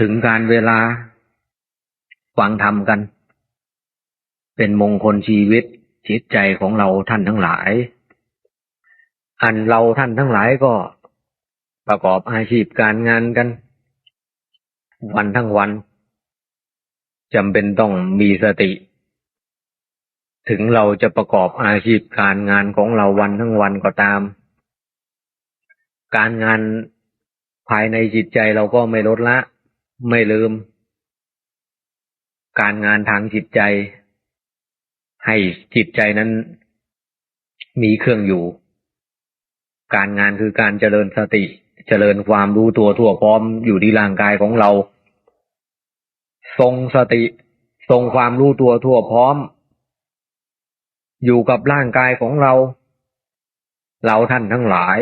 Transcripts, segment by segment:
ถึงการเวลาฟังธรรมกัน เป็นมงคลชีวิตจิตใจของเราท่านทั้งหลาย อันเราท่านทั้งหลายก็ประกอบอาชีพการงานกัน วันทั้งวันจำเป็นต้องมีสติ ถึงเราจะประกอบอาชีพการงานของเราวันทั้งวันก็ตาม การงานภายในจิตใจเราก็ไม่ลดละ ไม่ลืม การงานทางจิตใจ ให้จิตใจนั้นมีเครื่องอยู่ การงานคือการเจริญสติ เจริญความรู้ตัวทั่วพร้อมอยู่ที่ร่างกายของเรา ทรงสติ ทรงความรู้ตัวทั่วพร้อม อยู่กับร่างกายของเรา เราท่านทั้งหลาย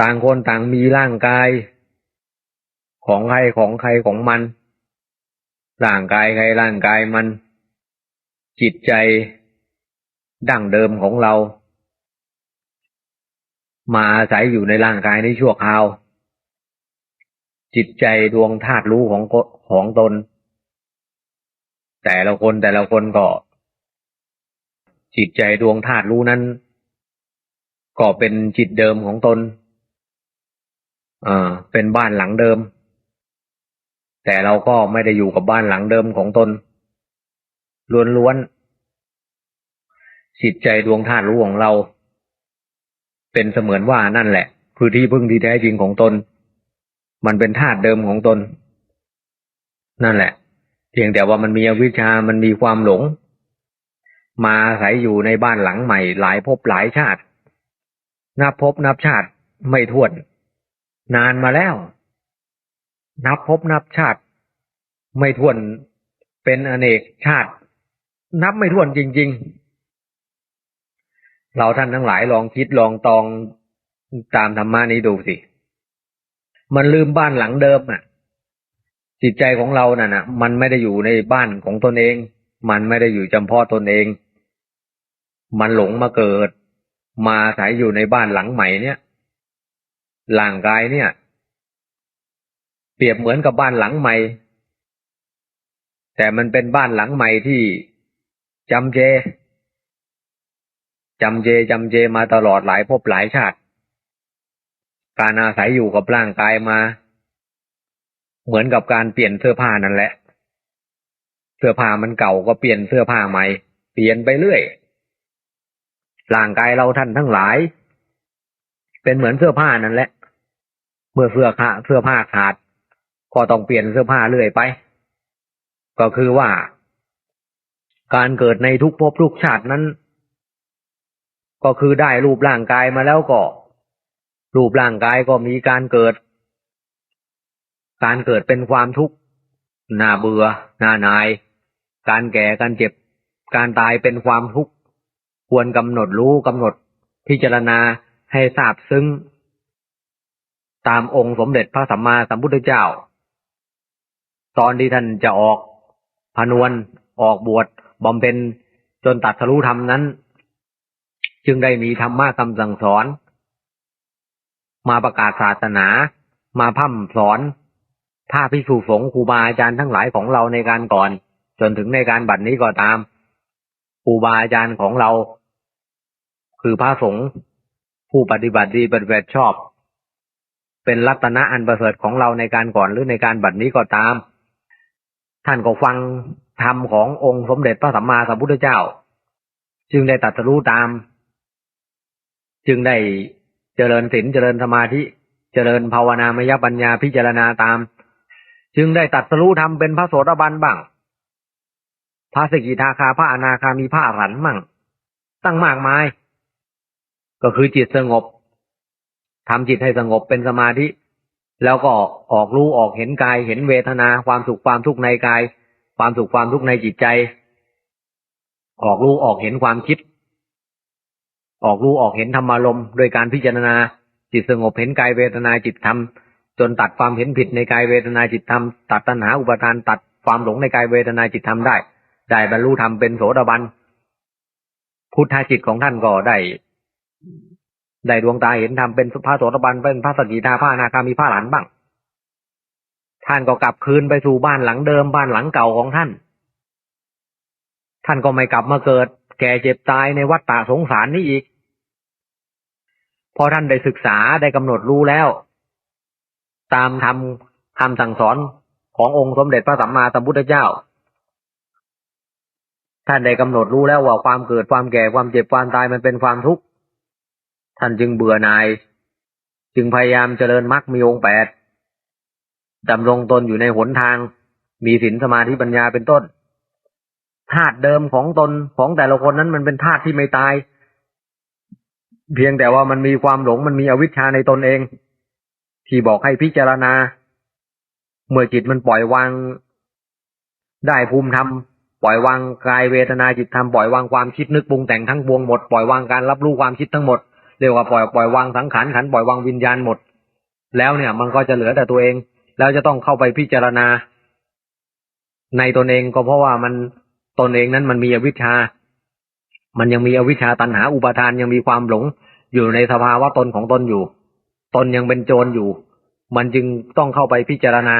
ต่างคนต่างมีร่างกาย ของใครของใครของมัน ร่างกายใครร่างกายมัน จิตใจดั้งเดิมของเรา มาอาศัยอยู่ในร่างกายในชั่วคราว จิตใจดวงธาตุรู้ของของตน แต่ละคนแต่ละคนก็ จิตใจดวงธาตุรู้นั้น ก็เป็นจิตเดิมของตน อ่า เป็นบ้านหลังเดิม แต่เราก็ไม่ได้อยู่กับบ้านหลังเดิมของตนล้วนๆจิตใจดวงธาตุรู้ของเรา เป็นเสมือนว่านั่นแหละ คือที่พึ่งที่แท้จริงของตน มันเป็นธาตุเดิมของตน นั่นแหละ เพียงแต่ว่ามันมีอวิชชามันมีความหลง มาอาศัยอยู่ในบ้านหลังใหม่ หลายภพหลายชาติ นับภพนับชาติไม่ถ้วน นานมาแล้ว นับภพนับชาติ ไม่ถ้วนเป็นอเนกชาติ นับไม่ถ้วนจริง ๆ เราท่านทั้งหลายลองคิดลองตองตามธรรมะนี้ดูสิ มันลืมบ้านหลังเดิมอะ จิตใจของเราน่ะนะมันไม่ได้อยู่ในบ้านของตนเอง มันไม่ได้อยู่จำเพาะตนเอง มันหลงมาเกิด มาอาศัยอยู่ในบ้านหลังใหม่เนี่ยร่างกายเนี่ย เปรียบเหมือนกับบ้านหลังใหม่ แต่มันเป็นบ้านหลังใหม่ที่จำเจจำเจจำเจมาตลอดหลายภพหลายชาติ การอาศัยอยู่กับร่างกายมา เหมือนกับการเปลี่ยนเสื้อผ้านั่นแหละ เสื้อผ้ามันเก่าก็เปลี่ยนเสื้อผ้าใหม่ เปลี่ยนไปเรื่อยร่างกายเราท่านทั้งหลาย เป็นเหมือนเสื้อผ้านั่นแหละ เมื่อเสื้อขาเสื้อผ้าขาด ก็ต้องเปลี่ยนเสื้อผ้าเรื่อยไป ก็คือว่า การเกิดในทุกภพทุกชาตินั้น ก็คือได้รูปร่างกายมาแล้วก็ รูปร่างกายก็มีการเกิด การเกิดเป็นความทุกข์น่าเบื่อน่านาย การแก่การเจ็บ การตายเป็นความทุกข์ควรกำหนดรู้กำหนดพิจารณาให้ทราบซึ้งตามองค์สมเด็จพระสัมมาสัมพุทธเจ้า ตอนที่ท่านจะออกพนวนออกบวชบำเพ็ญจนตัดสรู้ธรรมนั้น จึงได้มีธรรมะคำสั่งสอน มาประกาศศาสนา มาพัฒสอนถ้าพิสูจสงฆ์ครูบาอาจารย์ทั้งหลายของเราในการก่อน จนถึงในการบัดนี้ก็ตามครูบาอาจารย์ของเรา คือพระสงฆ์ผู้ปฏิบัติดีปฏิบัติชอบ เป็นรัตนะอันประเสริฐของเราในการก่อนหรือในการบัดนี้ก็ตาม ท่านก็ฟังธรรมขององค์สมเด็จพระสัมมาสัมพุทธเจ้า จึงได้ตัดสู้ตาม จึงได้เจริญศีลเจริญสมาธิ เจริญภาวนามยปัญญาพิจารณาตาม จึงได้ตัดสู้ทำเป็นพระโสดาบันบ้างพระสกิทาคาพระอนาคามีพระอรหันต์มั่ง ตั้งมากมาย ก็คือจิตสงบทำจิตให้สงบเป็นสมาธิ แล้วก็ออกรู้ออกเห็นกายเห็นเวทนาความสุขความทุกข์ในกาย ความสุขความทุกข์ในจิตใจ ออกรู้ออกเห็นความคิด ออกรู้ออกเห็นธรรมารมณ์โดยการพิจารณา จิตสงบเห็นกายเวทนาจิตธรรม จนตัดความเห็นผิดในกายเวทนาจิตธรรม ตัดตัณหาอุปทานตัดความหลงในกายเวทนาจิตธรรมได้ ได้บรรลุธรรมเป็นโสดาบันพุทธจิตของท่านก็ได้ ได้ดวงตาเห็นธรรมเป็นพระโสดาบันเป็นพระสกิทาพระนาคามีพระหลานบ้าง ท่านก็กลับคืนไปสู่บ้านหลังเดิมบ้านหลังเก่าของท่าน ท่านก็ไม่กลับมาเกิด แก่เจ็บตายในวัฏฏะสงสารนี้อีก พอท่านได้ศึกษาได้กำหนดรู้แล้ว ตามทำคำสั่งสอนขององค์สมเด็จพระสัมมาสัมพุทธเจ้า ท่านได้กำหนดรู้แล้วว่าความเกิดความแก่ความเจ็บความตายมันเป็นความทุกข์ ท่านจึงเบื่อหน่าย จึงพยายามเจริญมรรคมีองค์แปดดำรงตนอยู่ในหนทาง มีศีลสมาธิปัญญาเป็นต้นธาตุเดิมของตนของแต่ละคนนั้นมันเป็นธาตุที่ไม่ตาย เพียงแต่ว่ามันมีความหลงมันมีอวิชชาในตนเอง ที่บอกให้พิจารณา เมื่อจิตมันปล่อยวาง ได้ภูมิธรรมปล่อยวางกายเวทนาจิตธรรมปล่อยวางความคิดนึกปรุงแต่งทั้งปวงหมดปล่อยวางการรับรู้ความคิดทั้งหมด เรียกว่าปล่อยปล่อยวางสังขารขันปล่อยวางวิญญาณหมด แล้วเนี่ย มันก็จะเหลือแต่ตัวเอง แล้วจะต้องเข้าไปพิจารณา ในตนเองก็เพราะว่ามันตนเองนั้นมันมีอวิชชา มันยังมีอวิชชาตัณหาอุปาทานยังมีความหลง อยู่ในสภาวะตนของตนอยู่ ตนยังเป็นโจรอยู่ มันจึงต้องเข้าไปพิจารณา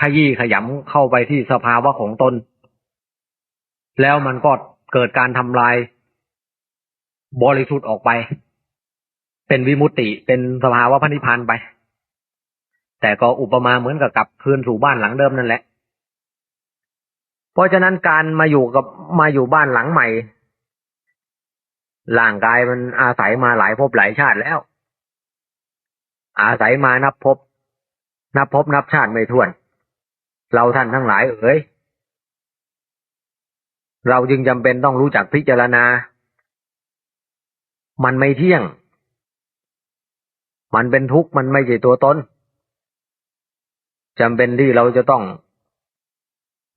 ขยี้ขยำเข้าไปที่สภาวะของตน แล้วมันก็เกิดการทำลาย บริสุทธิ์ออกไป เป็นวิมุตติเป็นสภาวะพระนิพพานไป แต่ก็อุปมาเหมือนกับกลับคืนสู่บ้านหลังเดิมนั่นแหละ เพราะฉะนั้นการมาอยู่กับมาอยู่บ้านหลังใหม่ร่างกายมันอาศัยมาหลายภพหลายชาติแล้ว อาศัยมานับภพนับภพนับชาติไม่ถ้วน เราท่านทั้งหลายเอ๋ยเราจึงจำเป็นต้องรู้จักพิจารณา มันไม่เที่ยง มันเป็นทุกข์ มันไม่ใช่ตัวตนจำเป็นที่เราจะต้อง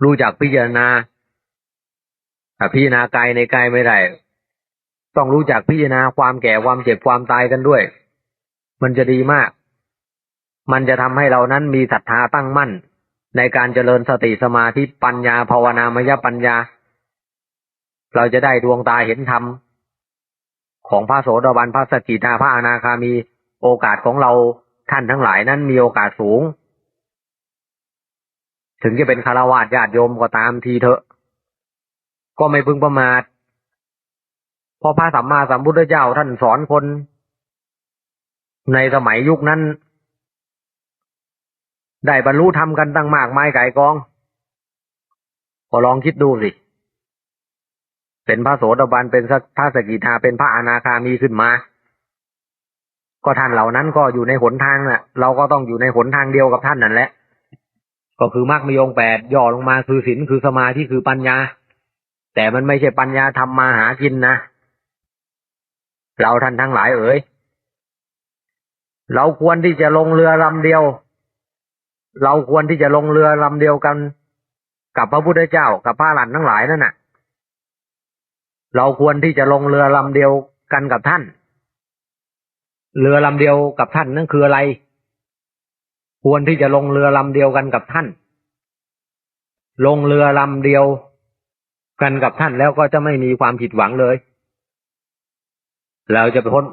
รู้จักพิจารณาถ้าพิจารณากายในกายไม่ได้ ต้องรู้จักพิจารณาความแก่ความเจ็บความตายกันด้วย มันจะดีมาก มันจะทำให้เรานั้นมีศรัทธาตั้งมั่น ในการเจริญสติสมาธิปัญญาภาวนามยปัญญา เราจะได้ดวงตาเห็นธรรม ของพระโสดาบันพระสกิทาพระอนาคามีโอกาสของเราท่านทั้งหลายนั้นมีโอกาสสูง ถึงจะเป็นคารวะญาติโยมก็ตามทีเถอะ ก็ไม่พึงประมาทเพราะพระสัมมาสัมพุทธเจ้าท่านสอนคน ในสมัยยุคนั้น ได้บรรลุธรรมกันตั้งมากมายไก่กอง ก็ลองคิดดูสิ เป็นพระโสดาบันเป็นพระสกิทาเป็นพระอนาคามีขึ้นมา ก็ท่านเหล่านั้นก็อยู่ในหนทางน่ะ เราก็ต้องอยู่ในหนทางเดียวกับท่านนั่นแหละ ก็คือมรรคมีองแปดย่อลงมาคือศีลคือสมาธิคือปัญญา แต่มันไม่ใช่ปัญญาทำมาหากินนะเราท่านทั้งหลายเอ๋ยเราควรที่จะลงเรือลำเดียว เราควรที่จะลงเรือลำเดียวกัน กับพระพุทธเจ้ากับพระหลันทั้งหลายนั่นน่ะ เราควรที่จะลงเรือลำเดียวกันกับท่าน เรือลำเดียวกับท่านนั่นคืออะไร ควรที่จะลงเรือลำเดียวกันกับท่าน ลงเรือลำเดียวกันกับท่านแล้วก็จะไม่มีความผิดหวังเลย เราจะพ้น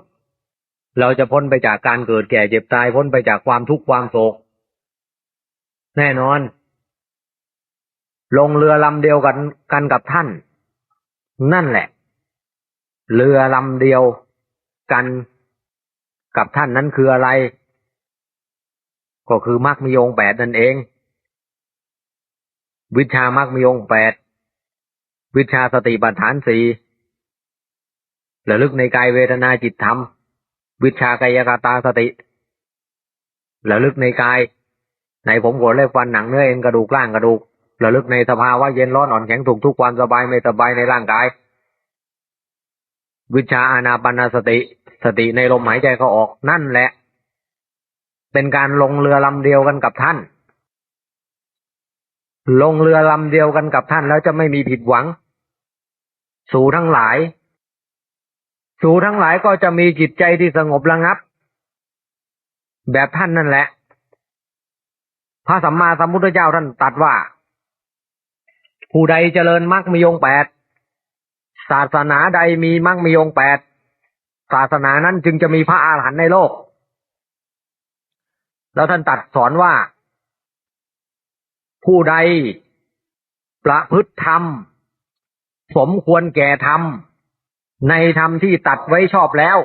เราจะพ้นไปจากการเกิดแก่เจ็บตายพ้นไปจากความทุกข์ความโศก แน่นอน ลงเรือลำเดียวกันกันกับท่าน นั่นแหละ เรือลำเดียวกันกับท่านนั้นคืออะไร ก็คือมรรคมีองแปดนั่นเอง วิชามรรคมีองแปดวิชาสติปัฏฐานสี่ระลึกในกายเวทนาจิตธรรม วิชากายกตาสติระลึกในกาย ในผมขนเล็บฟันหนังเนื้อเอ็นกระดูกล่างกระดูก ระลึกในสภาวะเย็นร้อนอ่อนแข็งถูกทุกความสบายไม่สบายในร่างกาย วิชาอานาปนาสติ สติในลมหายใจเขาออกนั่นแหละ เป็นการลงเรือลำเดียวกันกับท่าน ลงเรือลำเดียวกันกับท่านแล้วจะไม่มีผิดหวัง สู่ทั้งหลาย สู่ทั้งหลายก็จะมีจิตใจที่สงบระงับ แบบท่านนั่นแหละพระสัมมาสัมพุทธเจ้าท่านตรัสว่า ผู้ใดเจริญมรรคมีองแปดศาสนาใดมีมรรคมีองแปดศาสนานั้นจึงจะมีพระอาหารหันต์ในโลก แล้วท่านตัดสอนว่า ผู้ใดประพฤติธรรม สมควรแก่ธรรม ในธรรมที่ตัดไว้ชอบแล้ว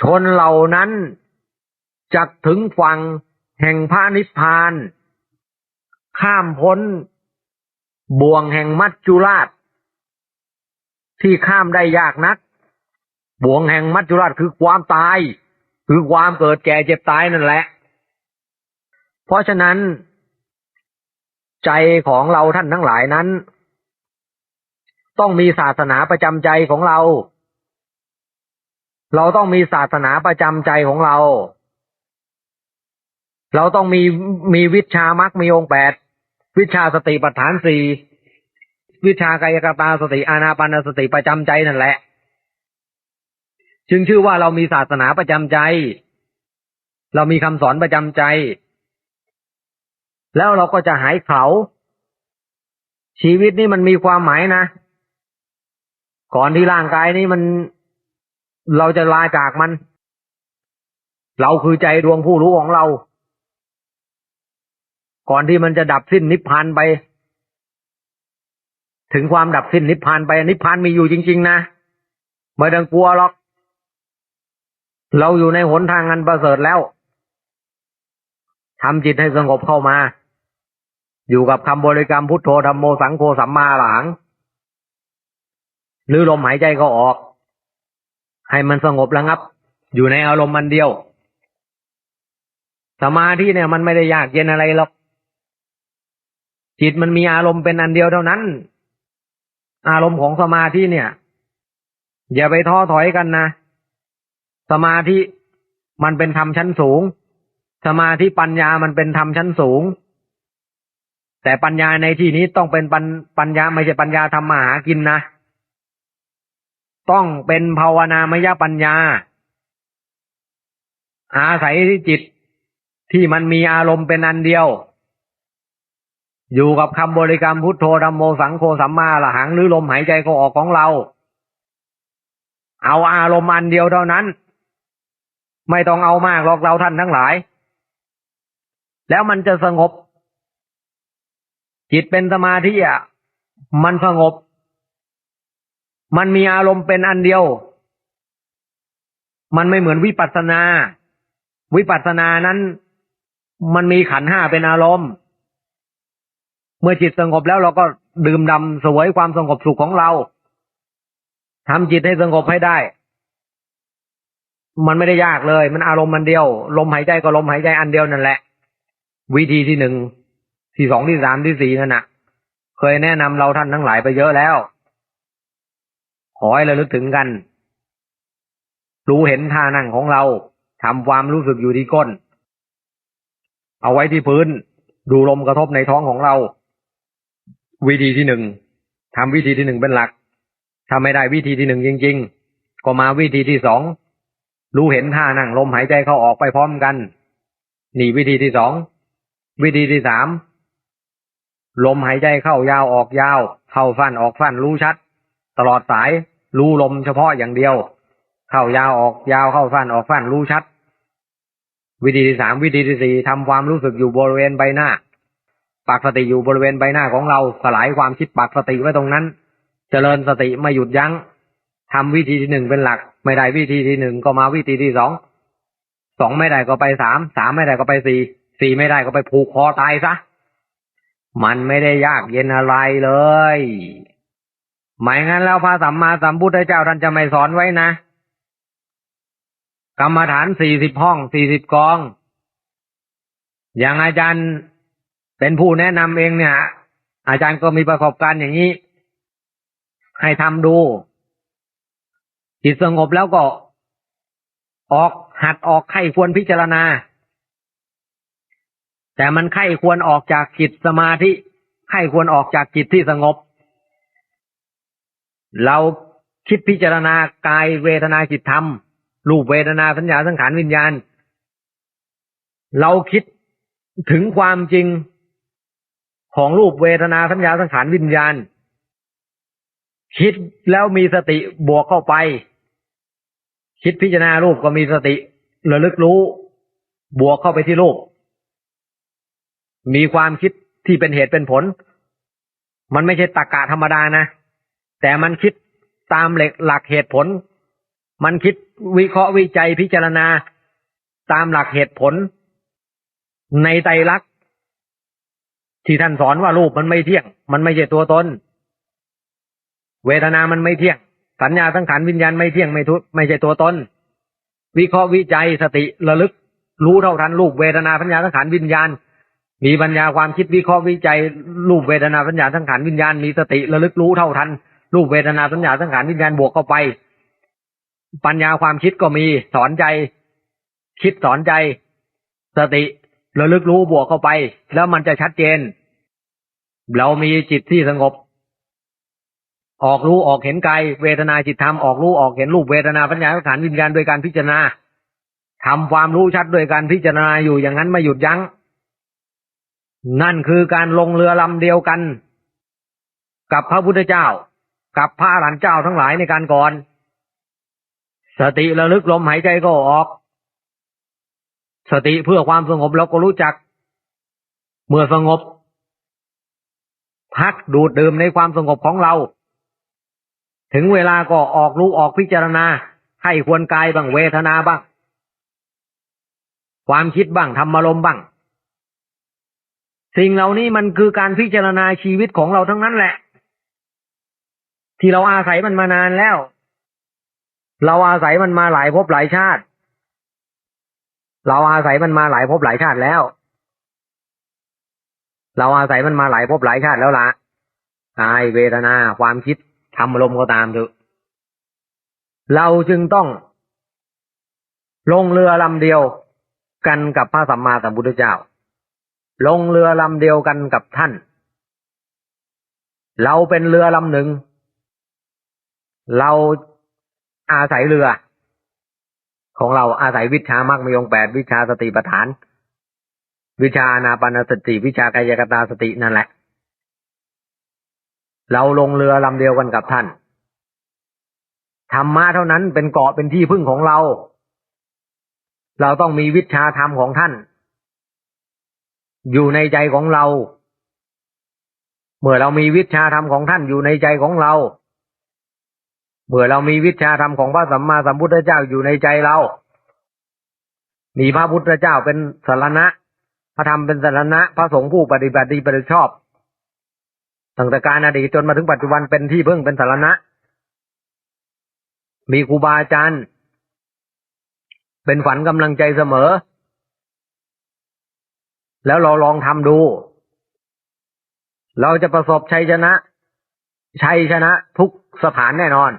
ชนเหล่านั้นจักถึงฝั่งแห่งพระนิพพาน ข้ามพ้น บ่วงแห่งมัจจุราช ที่ข้ามได้ยากนัก บ่วงแห่งมัจจุราชคือความตาย คือความเกิดแก่เจ็บตายนั่นแหละ เพราะฉะนั้น ใจของเราท่านทั้งหลายนั้น ต้องมีศาสนาประจำใจของเรา เราต้องมีศาสนาประจำใจของเรา เราต้องมีมีวิชามรรคมีองค์แปด วิชาสติปัฏฐานสี่วิชากายกตาสติอานาปานสติประจำใจนั่นแหละ จึงชื่อว่าเรามีศาสนาประจำใจ เรามีคำสอนประจำใจ แล้วเราก็จะหายเขา ชีวิตนี่มันมีความหมายนะ ก่อนที่ร่างกายนี้มันเราจะลาจากมัน เราคือใจดวงผู้รู้ของเรา ก่อนที่มันจะดับสิ้นนิพพานไป ถึงความดับสิ้นนิพพานไป นิพพานมีอยู่จริง ๆ นะไม่ต้องกลัวหรอก เราอยู่ในหนทางอันประเสริฐแล้วทำจิตให้สงบเข้ามา อยู่กับคำบริกรรมพุทโธธรรมโมสังโฆสัมมาหลังหรือลมหายใจก็ออก ให้มันสงบระงับ อยู่ในอารมณ์มันเดียว สมาธิเนี่ยมันไม่ได้ยากเย็นอะไรหรอก จิตมันมีอารมณ์เป็นอันเดียวเท่านั้น อารมณ์ของสมาธิเนี่ย อย่าไปท้อถอยกันนะ สมาธิมันเป็นธรรมชั้นสูง สมาธิปัญญามันเป็นธรรมชั้นสูง แต่ปัญญาในที่นี้ต้องเป็นปัญปัญญาไม่ใช่ปัญญาทำมาหากินนะ ต้องเป็นภาวนามยปัญญา อาศัยที่จิตที่มันมีอารมณ์เป็นอันเดียว อยู่กับคำบริกรรมพุทโธธรรมโมสังโฆสัมมาละหังหรือลมหายใจเข้าออกของเรา เอาอารมณ์อันเดียวเท่านั้น ไม่ต้องเอามากหรอกเราท่านทั้งหลาย แล้วมันจะสงบ จิตเป็นสมาธิอะมันสงบ มันมีอารมณ์เป็นอันเดียว มันไม่เหมือนวิปัสสนา วิปัสสนานั้น มันมีขันห้าเป็นอารมณ์ เมื่อจิตสงบแล้วเราก็ดื่มดำสวยความสงบสุขของเราทำจิตให้สงบให้ได้ มันไม่ได้ยากเลย มันอารมณ์มันเดียว ลมหายใจก็ลมหายใจอันเดียวนั่นแหละ วิธีที่หนึ่งที่สองที่สามที่สี่นั่นนะเคยแนะนำเราท่านทั้งหลายไปเยอะแล้ว ขอให้เราลึกถึงกัน รู้เห็นท่านั่งของเราทำความรู้สึกอยู่ที่ก้น เอาไว้ที่พื้น ดูลมกระทบในท้องของเรา วิธีที่หนึ่งทำวิธีที่หนึ่งเป็นหลักถ้าไม่ได้วิธีที่หนึ่งจริง ๆ ก็มาวิธีที่สองรู้เห็นท่านั่งลมหายใจเข้าออกไปพร้อมกัน นี่วิธีที่สองวิธีที่สามลมหายใจเข้ายาวออกยาว เข้าฟันออกฟันรู้ชัด ตลอดสายรู้ลมเฉพาะอย่างเดียว เข้ายาวออกยาวเข้าฟันออกฟันรู้ชัด วิธีที่สามวิธีที่สี่ทำความรู้สึกอยู่บริเวณใบหน้า ปักสติอยู่บริเวณใบหน้าของเราสลายความคิดปักสติไว้ตรงนั้น เจริญสติไม่หยุดยัง้งทำวิธีที่หนึ่งเป็นหลัก ไม่ได้วิธีที่หนึ่งก็มาวิธีที่สองสองไม่ได้ก็ไปสามสามไม่ได้ก็ไปสี่สี่ไม่ได้ก็ไปผูกคอตายซะมันไม่ได้ยากเย็นอะไรเลยไม่งั้นแล้วพระสัมมาสัมพุทธเจ้าท่านจะไม่สอนไว้นะ กรรมฐานสี่สิบห้องสี่สิบกอง อย่างอาจารย์ เป็นผู้แนะนำเองเนี่ย อาจารย์ก็มีประสบการณ์อย่างนี้ ให้ทำดูจิตสงบแล้วก็ ออกหัดออกไข้ควรพิจารณา แต่มันไข้ควรออกจากจิตสมาธิไข้ควรออกจากจิตที่สงบ เราคิดพิจารณากายเวทนาจิตธรรม รูปเวทนาสัญญาสังขารวิญญาณ เราคิดถึงความจริง ของรูปเวทนาสัญญาสังขารวิญญาณ คิดแล้วมีสติบวกเข้าไป คิดพิจารณารูปก็มีสติระลึกรู้ บวกเข้าไปที่รูป มีความคิดที่เป็นเหตุเป็นผล มันไม่ใช่ตรรกะธรรมดานะ แต่มันคิดตามหลักหลักเหตุผล มันคิดวิเคราะห์วิจัยพิจารณาตามหลักเหตุผล ในไตรลักษณ ที่ท่านสอนว่ารูปมันไม่เที่ยง มันไม่ใช่ตัวตน เวทนามันไม่เที่ยง สัญญาสังขารวิญญาณไม่เที่ยงไม่ทุไม่ใช่ตัวตน วิเคราะห์วิจัยสติระลึก รู้เท่าทันรูปเวทนาสัญญาสังขารวิญญาณ มีปัญญาความคิดวิเคราะห์วิจัย รูปเวทนาสัญญาสังขารวิญญาณ มีสติระลึกรู้เท่าทัน รูปเวทนาสัญญาสังขารวิญญาณบวกเข้าไป ปัญญาความคิดก็มีสอนใจ คิดสอนใจ สติ ระลึกรู้บวกเข้าไป แล้วมันจะชัดเจน เรามีจิตที่สงบ ออกรู้ออกเห็นกายเวทนาจิตธรรมออกรู้ออกเห็นรูปเวทนาปัญญาสังขารวิญญาณโดยการพิจารณาทำความรู้ชัดโดยการพิจารณาอยู่อย่างนั้นไม่หยุดยัง้ง นั่นคือการลงเรือลำเดียวกัน กับพระพุทธเจ้า กับพระอรหันต์เจ้าทั้งหลายในการก่อน สติระลึกลมหายใจก็ออก สติเพื่อความสงบเราก็รู้จัก เมื่อสงบ พักดูดดื่มในความสงบของเรา ถึงเวลาก็ออกรู้ออกพิจารณา ให้ควรกายบ้างเวทนาบ้าง ความคิดบ้างธรรมารมบ้าง สิ่งเหล่านี้มันคือการพิจารณาชีวิตของเราทั้งนั้นแหละ ที่เราอาศัยมันมานานแล้ว เราอาศัยมันมาหลายภพหลายชาติ เราอาศัยมันมาหลายภพหลายชาติแล้ว เราอาศัยมันมาหลายภพหลายชาติแล้วละกายเวทนาความคิดทำอารมณ์ก็ตามเถอะ เราจึงต้อง ลงเรือลำเดียวกันกับพระสัมมาสัมพุทธเจ้า ลงเรือลำเดียวกันกับท่าน เราเป็นเรือลำหนึ่ง เราอาศัยเรือ ของเราอาศัยวิชามรรคมยงแปดวิชาสติปัฏฐาน วิชาอนาปานสติวิชากายกตาสตินั่นแหละ เราลงเรือลำเดียวกันกับท่านธรรมะเท่านั้นเป็นเกาะเป็นที่พึ่งของเรา เราต้องมีวิชาธรรมของท่าน อยู่ในใจของเรา เมื่อเรามีวิชาธรรมของท่านอยู่ในใจของเรา เมื่อเรามีวิชาธรรมของพระสัมมาสัมพุทธเจ้าอยู่ในใจเรา มีพระพุทธเจ้าเป็นสารณะ พระธรรมเป็นสารณะ พระสงฆ์ผู้ปฏิบัติดีปฏิบัติชอบตั้งแต่การอดีตจนมาถึงปัจจุบันเป็นที่พึ่งเป็นสารณะ มีครูบาอาจารย์ เป็นฝันกำลังใจเสมอ แล้วเราลองทำดู เราจะประสบชัยชนะ ชัยชนะทุกสถานแน่นอน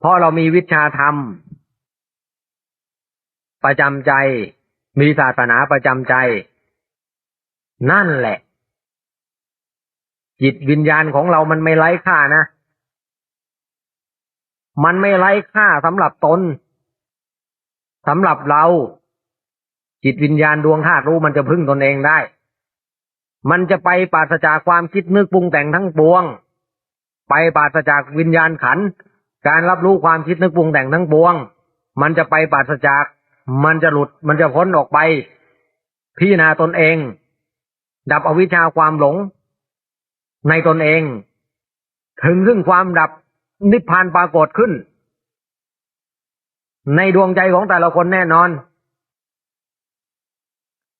เพราะเรามีวิชาธรรม ประจำใจ มีศาสนาประจำใจ นั่นแหละ จิตวิญญาณของเรามันไม่ไร้ค่านะ มันไม่ไร้ค่าสำหรับตนสำหรับเรา จิตวิญญาณดวงธาตุรู้มันจะพึ่งตนเองได้ มันจะไปปราศจากความคิดนึกปรุงแต่งทั้งปวง ไปปราศจากวิญญาณขันธ์ การรับรู้ความคิดนึกปรุงแต่งทั้งปวง มันจะไปปราศจาก มันจะหลุด มันจะพ้นออกไป พิจารณาตนเอง ดับอวิชชาความหลง ในตนเอง ถึงซึ่งความดับนิพพานปรากฏขึ้น ในดวงใจของแต่ละคนแน่นอน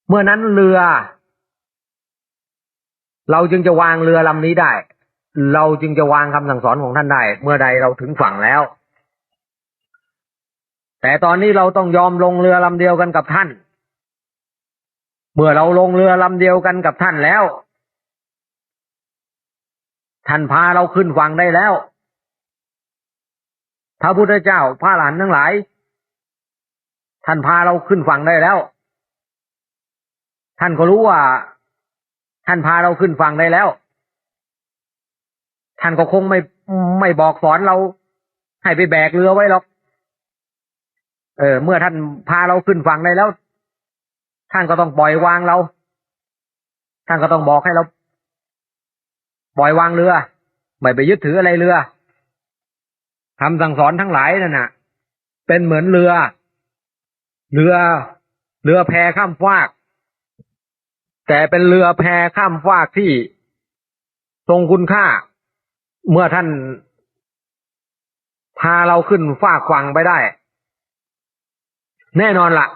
เมื่อนั้นเรือ เราจึงจะวางเรือลำนี้ได้ เราจึงจะวางคำสั่งสอนของท่านได้ เมื่อใดเราถึงฝั่งแล้ว แต่ตอนนี้เราต้องยอมลงเรือลำเดียวกันกับท่าน เมื่อเราลงเรือลำเดียวกันกับท่านแล้ว ท่านพาเราขึ้นฝั่งได้แล้วพระพุทธเจ้าพระหลานทั้งหลาย ท่านพาเราขึ้นฝั่งได้แล้ว ท่านก็รู้ว่า ท่านพาเราขึ้นฝั่งได้แล้ว ท่านก็คงไม่ไม่บอกสอนเราให้ไปแบกเรือไว้หรอก เออ เมื่อท่านพาเราขึ้นฝั่งได้แล้ว ท่านก็ต้องปล่อยวางเรา ท่านก็ต้องบอกให้เรา ปล่อยวางเรือ ไม่ไปยึดถืออะไรเรือคำสั่งสอนทั้งหลายนั่นน่ะ เป็นเหมือนเรือ เรือ เรือแพข้ามฟาก แต่เป็นเรือแพข้ามฟากที่ทรงคุณค่า เมื่อท่านพาเราขึ้นฟากฝั่งไปได้ แน่นอนละ่ะ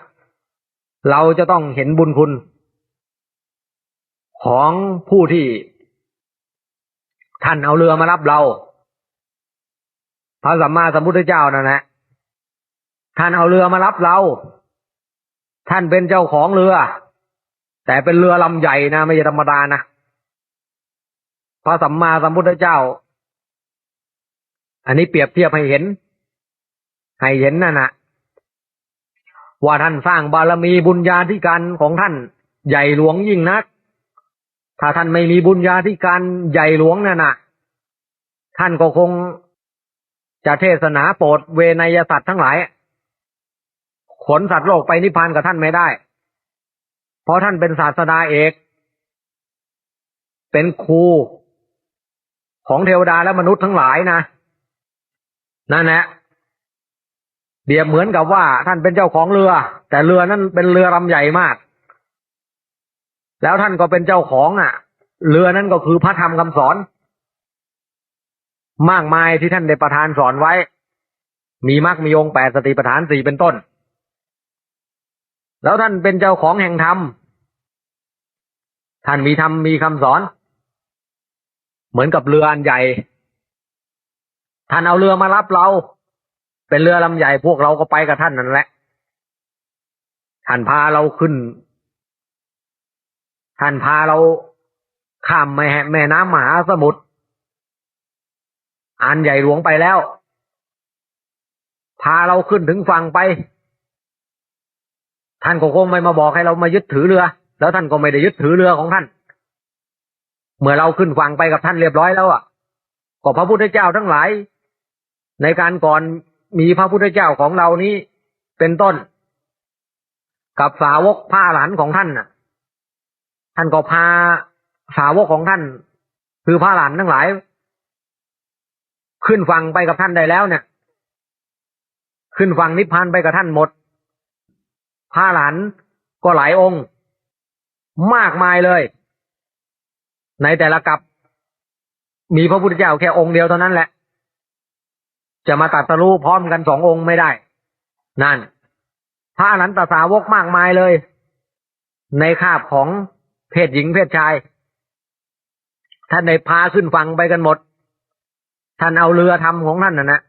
เราจะต้องเห็นบุญคุณ ของผู้ที่ท่านเอาเรือมารับเรา พระสัมมาสัมพุทธเจ้านั่นแหละท่านเอาเรือมารับเรา ท่านเป็นเจ้าของเรือ แต่เป็นเรือลำใหญ่นะ ไม่ธรรมดานะ พระสัมมาสัมพุทธเจ้า อันนี้เปรียบเทียบให้เห็น ให้เห็นนั่นนะว่าท่านสร้างบารมีบุญญาธิการของท่านใหญ่หลวงยิ่งนัก ถ้าท่านไม่มีบุญญาธิการใหญ่หลวงนั่นนะท่านก็คงจะเทศนาโปรดเวนยสัตว์ทั้งหลาย ขนสัตว์โลกไปนิพพานกับท่านไม่ได้ เพราะท่านเป็นศาสดาเอก เป็นครูของเทวดาและมนุษย์ทั้งหลายนะ นั่นแหละเบียบเหมือนกับว่าท่านเป็นเจ้าของเรือ แต่เรือนั้นเป็นเรือลำใหญ่มาก แล้วท่านก็เป็นเจ้าของอะ เรือนั้นก็คือพระธรรมคำสอน มากมายที่ท่านได้ประทานสอนไว้ มีมรรคมีองค์แปดสติปัฏฐานสี่เป็นต้น แล้วท่านเป็นเจ้าของแห่งธรรมท่านมีธรรมมีคำสอน เหมือนกับเรืออันใหญ่ ท่านเอาเรือมารับเรา เป็นเรือลำใหญ่พวกเราก็ไปกับท่านนั่นแหละ ท่านพาเราขึ้น ท่านพาเราข้ามแม่แม่น้ำมหาสมุทรอันใหญ่หลวงไปแล้ว พาเราขึ้นถึงฝั่งไป ท่านก็คงไม่มาบอกให้เรามายึดถือเรือ แล้วท่านก็ไม่ได้ยึดถือเรือของท่าน เมื่อเราขึ้นฝั่งไปกับท่านเรียบร้อยแล้วอะก็พระพุทธเจ้าทั้งหลาย ในการก่อนมีพระพุทธเจ้าของเรานี้เป็นต้น กับสาวกผ้าหลานของท่านน่ะ ท่านก็พาสาวกของท่าน คือพระหลานทั้งหลาย ขึ้นฝั่งไปกับท่านได้แล้วเนี่ย ขึ้นฝั่งนิพพานไปกับท่านหมดพระหลานก็หลายองค์ มากมายเลย ในแต่ละกับ มีพระพุทธเจ้าแค่องค์เดียวเท่านั้นแหละ จะมาตัดสรู้พร้อมกันสององค์ไม่ได้ นั่น พระอนันตสาวกมากมายเลย ในคาบของเพศหญิงเพศชาย ท่านได้พาขึ้นฝั่งไปกันหมด ท่านเอาเรือทำของท่านน่ะนะ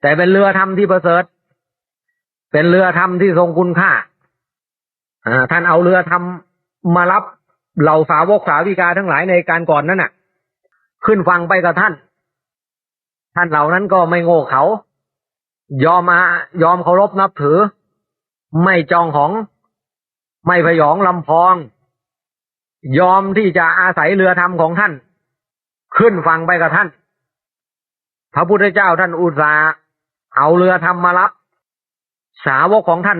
แต่เป็นเรือทำที่ประเสริฐ เป็นเรือทำที่ทรงคุณค่าอ่าท่านเอาเรือทำมารับเหล่าสาวกสาวิกาทั้งหลายในการก่อนนั้นน่ะ ขึ้นฟังไปกับท่าน ท่านเหล่านั้นก็ไม่โง่เขา ยอมมายอมเคารพนับถือ ไม่จองของ ไม่พยองลำพอง ยอมที่จะอาศัยเรือธรรมของท่าน ขึ้นฟังไปกับท่าน พระพุทธเจ้าท่านอุตสาเอาเรือธรรมมารับ สาวกของท่าน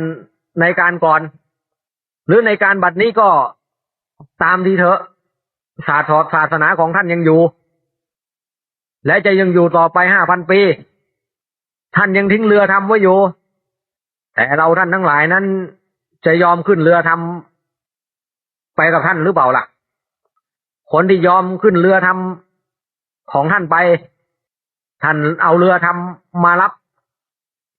ในการก่อน หรือในการบัดนี้ก็ตามทีเถอะศาสตร์ศาสนาของท่านยังอยู่ และจะยังอยู่ต่อไปห้าพันปี ท่านยังทิ้งเรือทำไว้อยู่ แต่เราท่านทั้งหลายนั้น จะยอมขึ้นเรือทำไปกับท่านหรือเปล่าล่ะ คนที่ยอมขึ้นเรือทำของท่านไป ท่านเอาเรือทำมารับ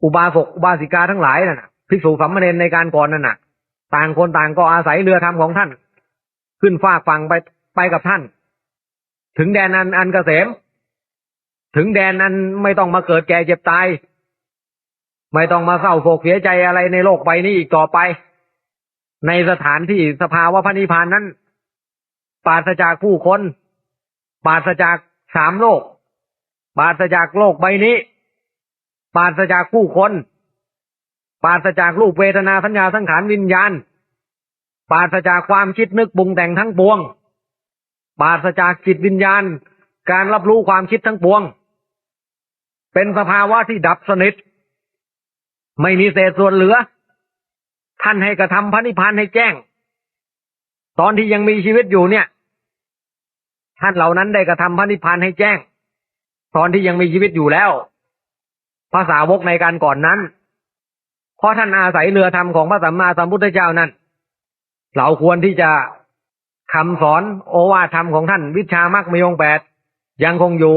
อุบาสกอุบาสิกาทั้งหลายนั่นภิกษุสัมมาเนนในการก่อนนั่นน่ะ ต่างคนต่างก็อาศัยเรือทำของท่าน ขึ้นฟากฝั่งไปไปกับท่าน ถึงแดนอันอันเกษม ถึงแดนนั้นไม่ต้องมาเกิดแก่เจ็บตาย ไม่ต้องมาเศร้าโศกเสียใจอะไรในโลกใบนี้อีกต่อไป ในสถานที่สภาวะพระนิพพานนั้น ปราศจากผู้คน ปราศจากสามโลก ปราศจากโลกใบนี้ ปราศจากผู้คน ปราศจากรูปเวทนาสัญญาสังขารวิญญาณ ปราศจากความคิดนึกบุงแต่งทั้งปวง ปราศจากจิตวิญญาณการรับรู้ความคิดทั้งปวง เป็นสภาวะที่ดับสนิท ไม่มีเศษส่วนเหลือ ท่านให้กระทำพระนิพพานให้แจ้ง ตอนที่ยังมีชีวิตอยู่เนี่ย ท่านเหล่านั้นได้กระทำพระนิพพานให้แจ้ง ตอนที่ยังมีชีวิตอยู่แล้วภาษาวกในการก่อนนั้น เพราะท่านอาศัยเรือธรรมของพระสัมมาสัมพุทธเจ้านั้น เราควรที่จะคำสอนโอวาทธรรมของท่านวิชามรรคมยงแปดยังคงอยู่